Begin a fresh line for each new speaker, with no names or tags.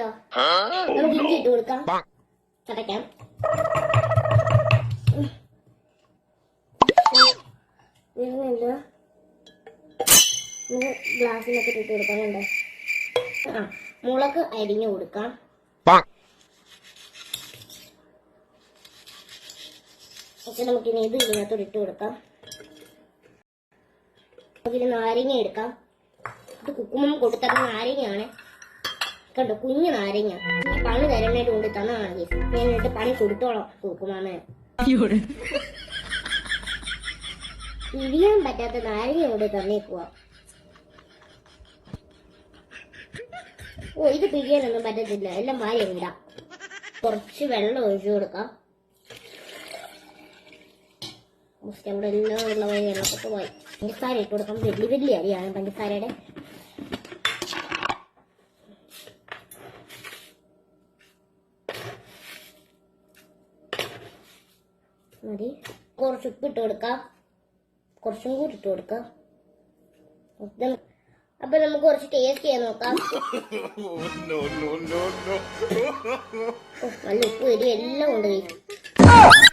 കണ്ടോ നമുക്ക് ഇഞ്ചി ഇട്ട് കൊടുക്കാം. ചതയ്ക്കാം. വരുന്നില്ല. നമുക്ക് ഗ്ലാസ്സിലൊക്കെ ഇട്ട് കൊടുക്കാം കണ്ടോ? ആ മുളക് അരിഞ്ഞു കൊടുക്കാം. പക്ഷെ നമുക്കിനി ഇത് ഇതിനകത്തോട് ഇട്ട് കൊടുക്കാം. നമുക്കിത് നാരങ്ങ എടുക്കാം. ഇത് കുക്കുമ്പം കൊടുത്തത് നാരങ്ങയാണ്. കണ്ടോ കുഞ്ഞു നാരങ്ങ. ഈ പണി തരണേട്ട് കൊണ്ട് തന്നതാണ് ഞാൻ എന്നിട്ട് പണി കൊടുത്തോളാം. കുക്കുമാമേ ഇടിയാൻ പറ്റാത്ത നാരങ്ങ കൊണ്ട് തന്നേക്കുവാ ഓ ഇത് പിഴിയാനൊന്നും പറ്റത്തില്ല. എല്ലാം മാറി ഇടാം. കുറച്ച് വെള്ളം ഒഴിച്ചു കൊടുക്കാം. നമ്മുടെ എല്ലാം ഉള്ള വഴി വെള്ളപ്പൊക്കെ പോയി. പഞ്ചസാര ഇട്ട് കൊടുക്കാം. വലിയ വലിയ അരിയാണ് പഞ്ചസാരയുടെ. മതി. കുറച്ച് ഉപ്പ് ഇട്ട് കൊടുക്കാം. കുറച്ചും കൂടി ഇട്ട് കൊടുക്കാം. അപ്പൊ നമുക്ക് കുറച്ച് ടേസ്റ്റ് ചെയ്യാൻ നോക്കാം. നല്ല ഉപ്പ് എരി എല്ലാം ഉണ്ട്